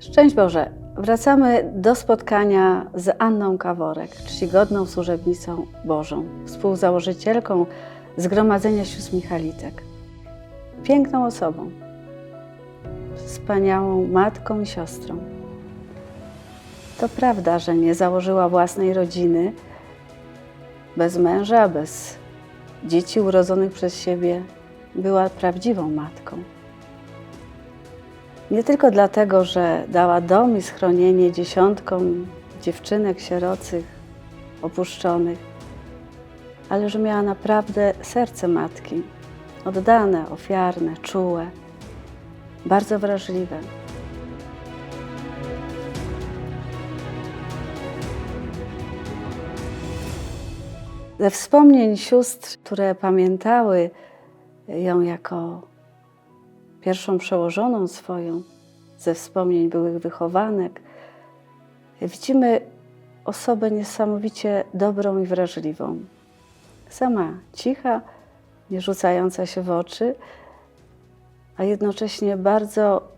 Szczęść Boże! Wracamy do spotkania z Anną Kaworek, czcigodną służebnicą Bożą, współzałożycielką Zgromadzenia Sióstr Michalitek. Piękną osobą, wspaniałą matką i siostrą. To prawda, że nie założyła własnej rodziny bez męża, bez dzieci urodzonych przez siebie. Była prawdziwą matką. Nie tylko dlatego, że dała dom i schronienie dziesiątkom dziewczynek sierocych, opuszczonych, ale że miała naprawdę serce matki, oddane, ofiarne, czułe, bardzo wrażliwe. Ze wspomnień sióstr, które pamiętały ją jako pierwszą przełożoną swoją, ze wspomnień byłych wychowanek, widzimy osobę niesamowicie dobrą i wrażliwą. Sama cicha, nie rzucająca się w oczy, a jednocześnie bardzo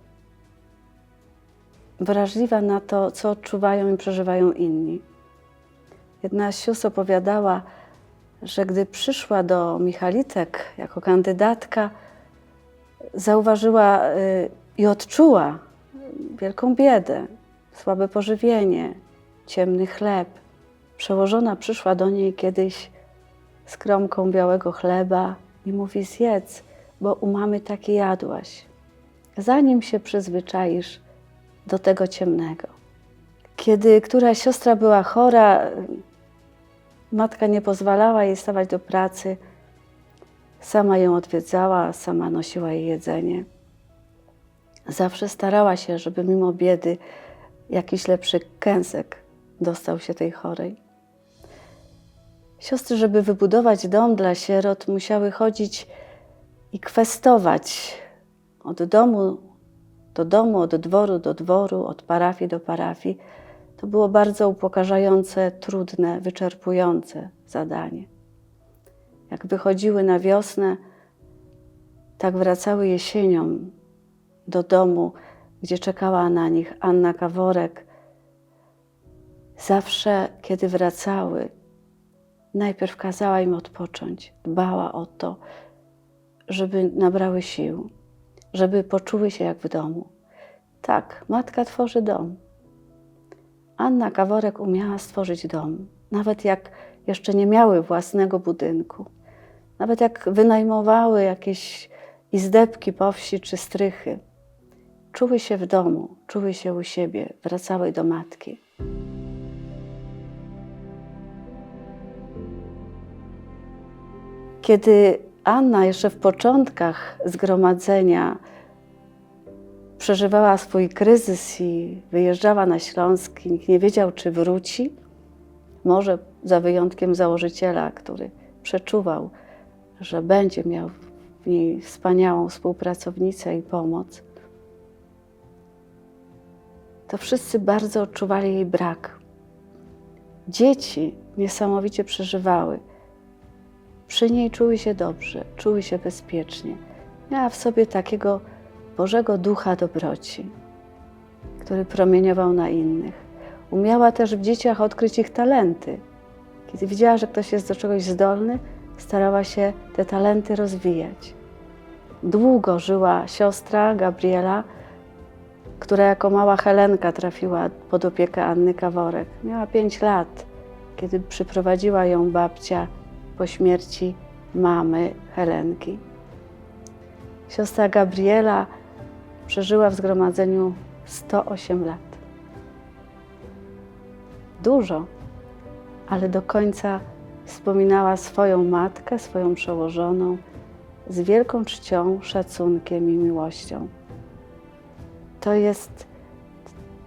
wrażliwa na to, co odczuwają i przeżywają inni. Jedna z sióstr opowiadała, że gdy przyszła do Michalitek jako kandydatka, zauważyła y, i odczuła wielką biedę, słabe pożywienie, ciemny chleb. Przełożona przyszła do niej kiedyś z kromką białego chleba i mówi: Zjedz, bo u mamy takie jadłaś. Zanim się przyzwyczaisz do tego ciemnego. Kiedy któraś siostra była chora, matka nie pozwalała jej stawać do pracy. Sama ją odwiedzała, sama nosiła jej jedzenie. Zawsze starała się, żeby mimo biedy jakiś lepszy kęsek dostał się tej chorej. Siostry, żeby wybudować dom dla sierot, musiały chodzić i kwestować od domu do domu, od dworu do dworu, od parafii do parafii. To było bardzo upokarzające, trudne, wyczerpujące zadanie. Jak wychodziły na wiosnę, tak wracały jesienią do domu, gdzie czekała na nich Anna Kaworek. Zawsze, kiedy wracały, najpierw kazała im odpocząć, dbała o to, żeby nabrały sił, żeby poczuły się jak w domu. Tak, matka tworzy dom. Anna Kaworek umiała stworzyć dom, nawet jak jeszcze nie miały własnego budynku. Nawet jak wynajmowały jakieś izdebki po wsi czy strychy, czuły się w domu, czuły się u siebie, wracały do matki. Kiedy Anna jeszcze w początkach zgromadzenia przeżywała swój kryzys i wyjeżdżała na Śląsk, nikt nie wiedział, czy wróci, może za wyjątkiem założyciela, który przeczuwał, że będzie miał w niej wspaniałą współpracownicę i pomoc, to wszyscy bardzo odczuwali jej brak. Dzieci niesamowicie przeżywały. Przy niej czuły się dobrze, czuły się bezpiecznie. Miała w sobie takiego Bożego Ducha dobroci, który promieniował na innych. Umiała też w dzieciach odkryć ich talenty. Kiedy widziała, że ktoś jest do czegoś zdolny, starała się te talenty rozwijać. Długo żyła siostra Gabriela, która jako mała Helenka trafiła pod opiekę Anny Kaworek. Miała pięć lat, kiedy przyprowadziła ją babcia po śmierci mamy Helenki. Siostra Gabriela przeżyła w zgromadzeniu 108 lat. Dużo, ale do końca wspominała swoją matkę, swoją przełożoną z wielką czcią, szacunkiem i miłością. To jest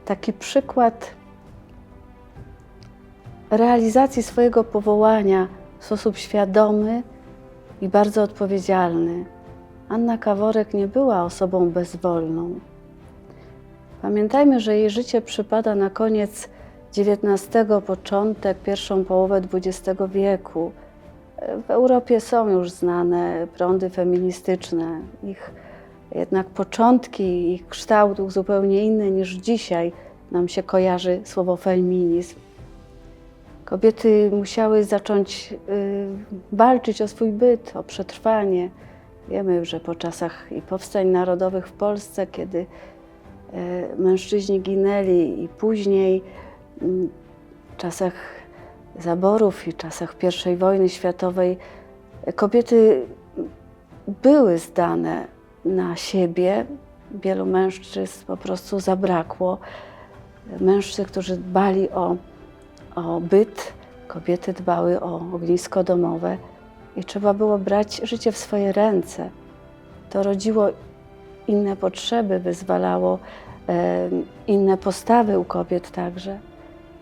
taki przykład realizacji swojego powołania w sposób świadomy i bardzo odpowiedzialny. Anna Kaworek nie była osobą bezwolną. Pamiętajmy, że jej życie przypada na koniec XIX, początek, pierwszą połowę XX wieku. W Europie są już znane prądy feministyczne. Ich jednak początki ich kształtów zupełnie inne niż dzisiaj nam się kojarzy słowo feminizm. Kobiety musiały zacząć y, walczyć o swój byt, o przetrwanie. Wiemy, że po czasach i powstań narodowych w Polsce, kiedy y, mężczyźni ginęli i później czasach zaborów i czasach I wojny światowej kobiety były zdane na siebie. Wielu mężczyzn po prostu zabrakło. Mężczyzn, którzy dbali o, o byt, kobiety dbały o ognisko domowe i trzeba było brać życie w swoje ręce. To rodziło inne potrzeby, wyzwalało e, inne postawy u kobiet także.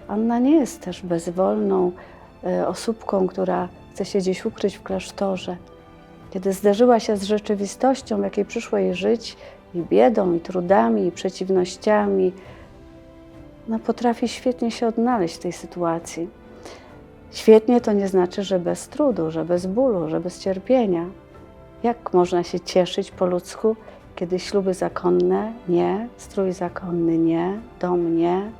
Anna nie jest też bezwolną e, osóbką, która chce się gdzieś ukryć w klasztorze. Kiedy zderzyła się z rzeczywistością, w jakiej przyszło jej żyć, i biedą, i trudami, i przeciwnościami, no potrafi świetnie się odnaleźć w tej sytuacji. Świetnie to nie znaczy, że bez trudu, że bez bólu, że bez cierpienia. Jak można się cieszyć po ludzku, kiedy śluby zakonne nie, strój zakonny nie, dom nie,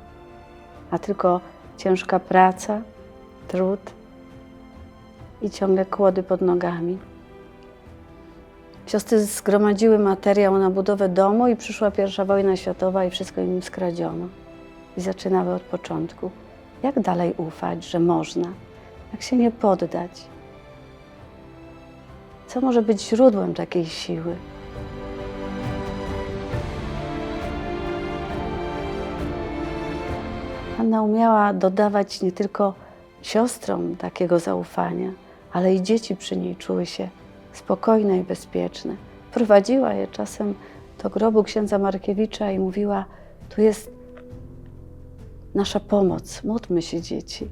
a tylko ciężka praca, trud i ciągle kłody pod nogami. Siostry zgromadziły materiał na budowę domu i przyszła pierwsza wojna światowa i wszystko im skradziono. I zaczynały od początku. Jak dalej ufać, że można? Jak się nie poddać? Co może być źródłem takiej siły? Anna umiała dodawać nie tylko siostrom takiego zaufania, ale i dzieci przy niej czuły się spokojne i bezpieczne. Prowadziła je czasem do grobu księdza Markiewicza i mówiła: Tu jest nasza pomoc, módlmy się, dzieci.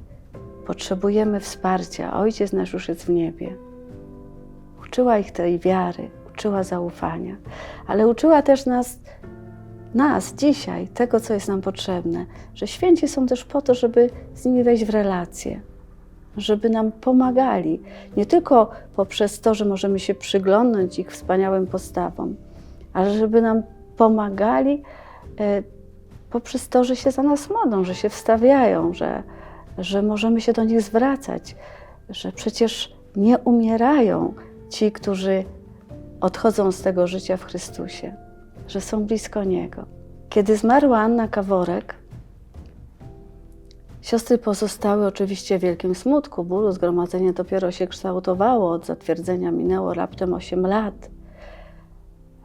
Potrzebujemy wsparcia, Ojciec nasz już jest w niebie. Uczyła ich tej wiary, uczyła zaufania, ale uczyła też nas, nas dzisiaj, tego, co jest nam potrzebne, że święci są też po to, żeby z nimi wejść w relacje, żeby nam pomagali. Nie tylko poprzez to, że możemy się przyglądnąć ich wspaniałym postawom, ale żeby nam pomagali e, poprzez to, że się za nas modlą, że się wstawiają, że, że możemy się do nich zwracać, że przecież nie umierają ci, którzy odchodzą z tego życia w Chrystusie, że są blisko Niego. Kiedy zmarła Anna Kaworek, Siostry pozostały oczywiście w wielkim smutku, bólu. Zgromadzenie dopiero się kształtowało, od zatwierdzenia minęło raptem 8 lat.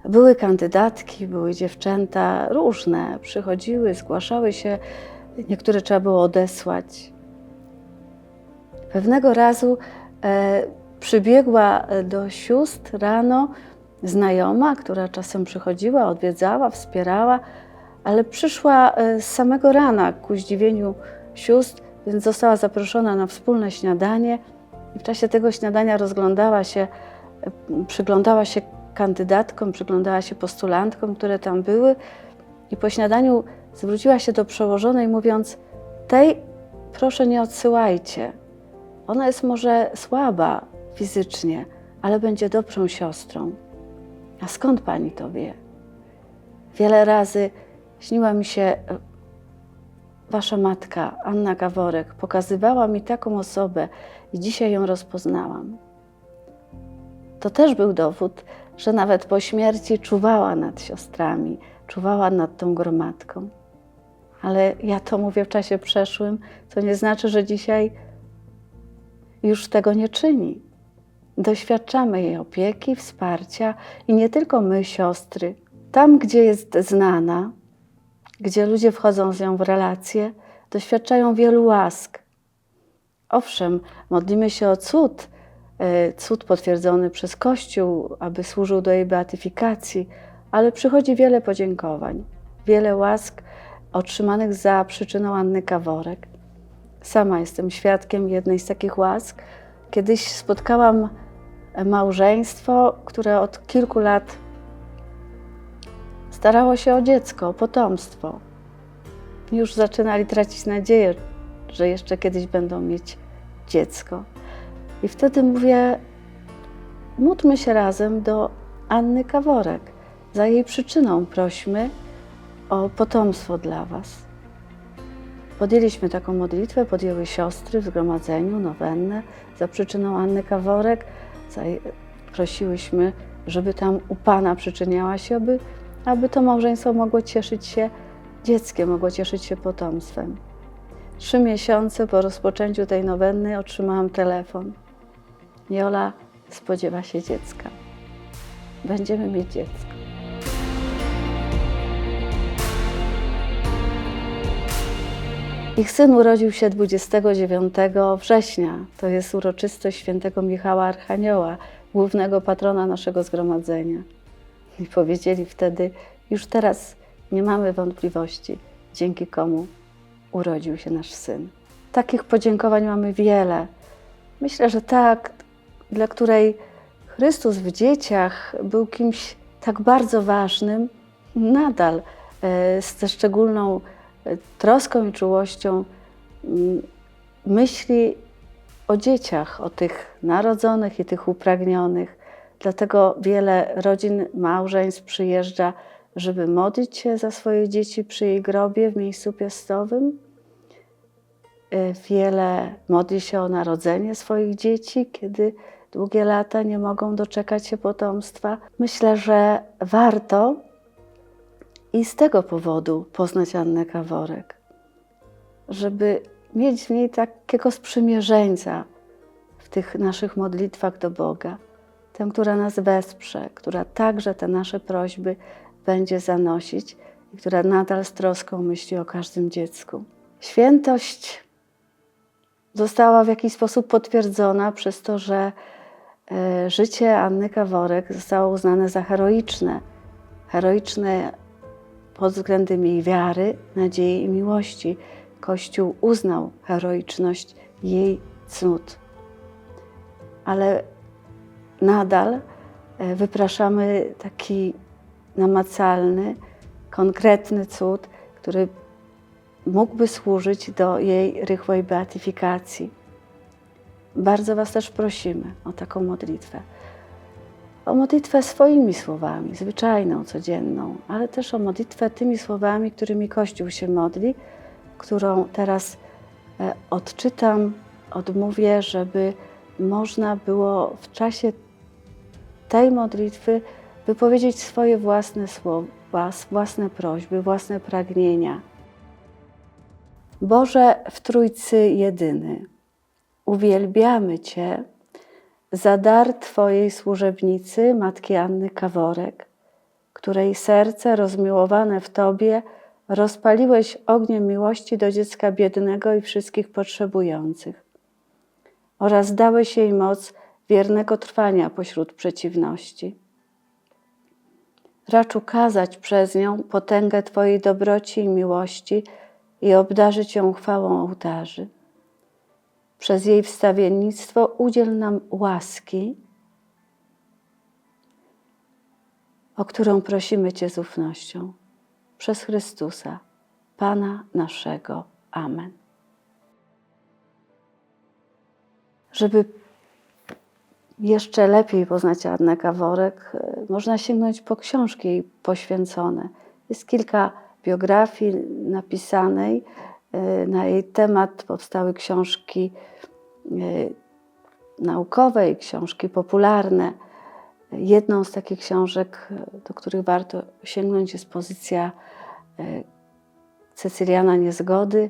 Były kandydatki, były dziewczęta różne, przychodziły, zgłaszały się, niektóre trzeba było odesłać. Pewnego razu e, przybiegła do sióstr rano znajoma, która czasem przychodziła, odwiedzała, wspierała, ale przyszła e, z samego rana ku zdziwieniu sióstr, więc została zaproszona na wspólne śniadanie i w czasie tego śniadania rozglądała się, przyglądała się kandydatkom, przyglądała się postulantkom, które tam były i po śniadaniu zwróciła się do przełożonej mówiąc tej proszę nie odsyłajcie. Ona jest może słaba fizycznie, ale będzie dobrą siostrą. A skąd pani to wie? Wiele razy śniła mi się Wasza matka, Anna Gaworek, pokazywała mi taką osobę i dzisiaj ją rozpoznałam. To też był dowód, że nawet po śmierci czuwała nad siostrami, czuwała nad tą gromadką. Ale ja to mówię w czasie przeszłym, co nie znaczy, że dzisiaj już tego nie czyni. Doświadczamy jej opieki, wsparcia i nie tylko my, siostry. Tam, gdzie jest znana, gdzie ludzie wchodzą z nią w relacje, doświadczają wielu łask. Owszem, modlimy się o cud, e, cud potwierdzony przez Kościół, aby służył do jej beatyfikacji, ale przychodzi wiele podziękowań, wiele łask otrzymanych za przyczyną Anny Kaworek. Sama jestem świadkiem jednej z takich łask. Kiedyś spotkałam małżeństwo, które od kilku lat Starało się o dziecko, o potomstwo. Już zaczynali tracić nadzieję, że jeszcze kiedyś będą mieć dziecko. I wtedy mówię: módlmy się razem do Anny Kaworek. za jej przyczyną prośmy o potomstwo dla Was. Podjęliśmy taką modlitwę, podjęły siostry w zgromadzeniu, nowennę za przyczyną Anny Kaworek. Prosiłyśmy, żeby tam u Pana przyczyniała się, aby, aby to małżeństwo mogło cieszyć się dzieckiem, mogło cieszyć się potomstwem. Trzy miesiące po rozpoczęciu tej nowenny otrzymałam telefon. Jola spodziewa się dziecka. Będziemy mieć dziecko. Ich syn urodził się 29 września. To jest uroczystość świętego Michała Archanioła, głównego patrona naszego zgromadzenia. I powiedzieli wtedy, już teraz nie mamy wątpliwości, dzięki komu urodził się nasz syn. Takich podziękowań mamy wiele. Myślę, że tak, dla której Chrystus w dzieciach był kimś tak bardzo ważnym, nadal e, ze szczególną troską i czułością mm, myśli o dzieciach, o tych narodzonych i tych upragnionych. Dlatego wiele rodzin, małżeństw przyjeżdża, żeby modlić się za swoje dzieci przy jej grobie w miejscu piastowym. E, Wiele modli się o narodzenie swoich dzieci, kiedy długie lata nie mogą doczekać się potomstwa. Myślę, że warto i z tego powodu poznać Annę Kaworek, żeby mieć w niej takiego sprzymierzeńca w tych naszych modlitwach do Boga. Tę, która nas wesprze, która także te nasze prośby będzie zanosić i która nadal z troską myśli o każdym dziecku. Świętość została w jakiś sposób potwierdzona przez to, że e, życie Anny Kaworek zostało uznane za heroiczne. Heroiczne pod względem jej wiary, nadziei i miłości. Kościół uznał heroiczność jej cnót. Ale nadal e, wypraszamy taki namacalny, konkretny cud, który mógłby służyć do jej rychłej beatyfikacji. Bardzo Was też prosimy o taką modlitwę. O modlitwę swoimi słowami, zwyczajną, codzienną, ale też o modlitwę tymi słowami, którymi Kościół się modli, którą teraz e, odczytam, odmówię, żeby można było w czasie tej modlitwy wypowiedzieć swoje własne słowa, własne prośby, własne pragnienia. Boże w Trójcy jedyny, uwielbiamy Cię za dar Twojej służebnicy, Matki Anny Kaworek, której serce rozmiłowane w Tobie rozpaliłeś ogniem miłości do dziecka biednego i wszystkich potrzebujących oraz dałeś jej moc wiernego trwania pośród przeciwności. Racz ukazać przez nią potęgę Twojej dobroci i miłości i obdarzyć ją chwałą ołtarzy. Przez jej wstawiennictwo udziel nam łaski, o którą prosimy Cię z ufnością. Przez Chrystusa, Pana naszego. Amen. Żeby jeszcze lepiej poznać Annę Kaworek, e, można sięgnąć po książki jej poświęcone. Jest kilka biografii napisanej na jej temat. Powstały książki e, naukowe i książki popularne. Jedną z takich książek, do których warto sięgnąć, jest pozycja Cecyliana Niezgody,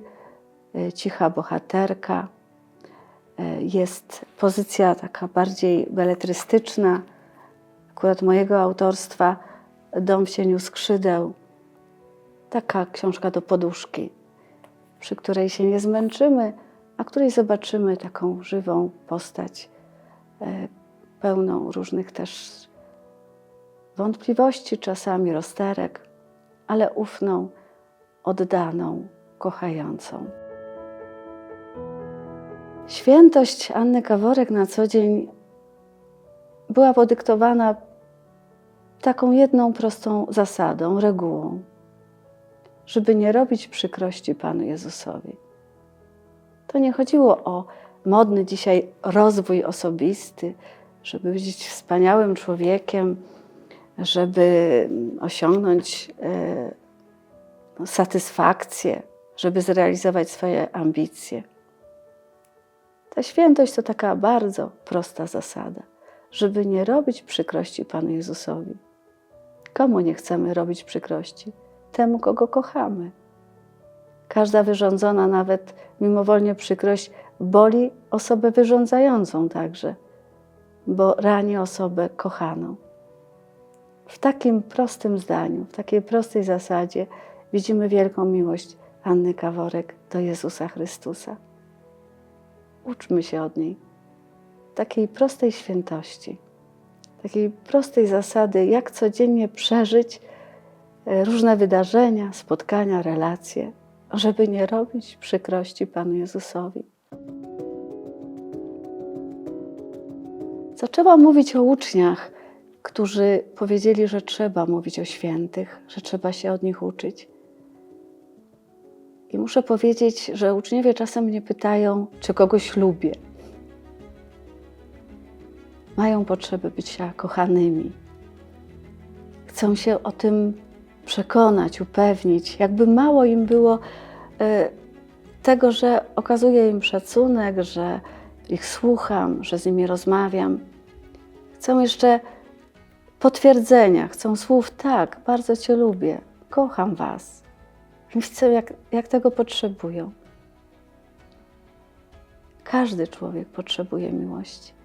Cicha bohaterka jest pozycja taka bardziej beletrystyczna, akurat mojego autorstwa, Dom w cieniu skrzydeł. Taka książka do poduszki, przy której się nie zmęczymy, a której zobaczymy taką żywą postać, e, pełną różnych też wątpliwości, czasami rozterek, ale ufną, oddaną, kochającą. Świętość Anny Kaworek na co dzień była podyktowana taką jedną prostą zasadą, regułą, żeby nie robić przykrości Panu Jezusowi. To nie chodziło o modny dzisiaj rozwój osobisty, żeby być wspaniałym człowiekiem, żeby osiągnąć e, satysfakcję, żeby zrealizować swoje ambicje. Ta świętość to taka bardzo prosta zasada, żeby nie robić przykrości Panu Jezusowi. Komu nie chcemy robić przykrości? Temu, kogo kochamy. Każda wyrządzona, nawet mimowolnie przykrość, boli osobę wyrządzającą także, bo rani osobę kochaną. W takim prostym zdaniu, w takiej prostej zasadzie widzimy wielką miłość Anny Kaworek do Jezusa Chrystusa. Uczmy się od niej takiej prostej świętości, takiej prostej zasady, jak codziennie przeżyć różne wydarzenia, spotkania, relacje, żeby nie robić przykrości Panu Jezusowi. Zaczęłam mówić o uczniach, którzy powiedzieli, że trzeba mówić o świętych, że trzeba się od nich uczyć. I muszę powiedzieć, że uczniowie czasem mnie pytają, czy kogoś lubię. Mają potrzebę bycia kochanymi. Chcą się o tym przekonać, upewnić, jakby mało im było e, tego, że okazuję im szacunek, że ich słucham, że z nimi rozmawiam. Chcą jeszcze potwierdzenia, chcą słów tak, bardzo Cię lubię, kocham Was. Chcą, jak, jak tego potrzebują. Każdy człowiek potrzebuje miłości.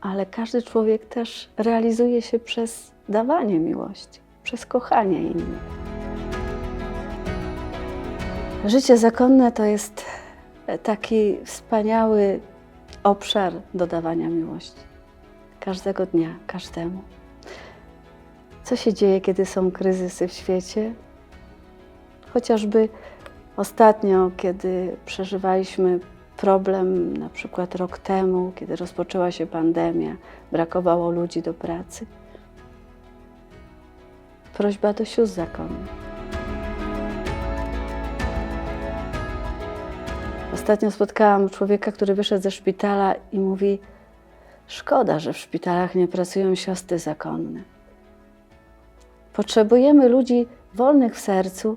Ale każdy człowiek też realizuje się przez dawanie miłości, przez kochanie innych. Życie zakonne to jest taki wspaniały obszar dodawania miłości. Każdego dnia, każdemu. Co się dzieje, kiedy są kryzysy w świecie? Chociażby ostatnio, kiedy przeżywaliśmy problem, na przykład rok temu, kiedy rozpoczęła się pandemia, brakowało ludzi do pracy. Prośba do sióstr zakonnych. Ostatnio spotkałam człowieka, który wyszedł ze szpitala i mówi: Szkoda, że w szpitalach nie pracują siostry zakonne. Potrzebujemy ludzi wolnych w sercu,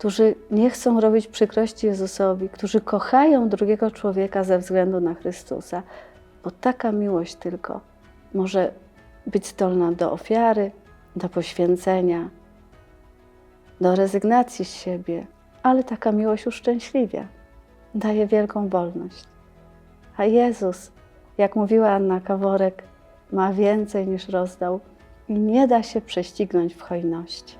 którzy nie chcą robić przykrości Jezusowi, którzy kochają drugiego człowieka ze względu na Chrystusa, bo taka miłość tylko może być zdolna do ofiary, do poświęcenia, do rezygnacji z siebie, ale taka miłość uszczęśliwia, daje wielką wolność. A Jezus, jak mówiła Anna Kaworek, ma więcej niż rozdał i nie da się prześcignąć w hojności.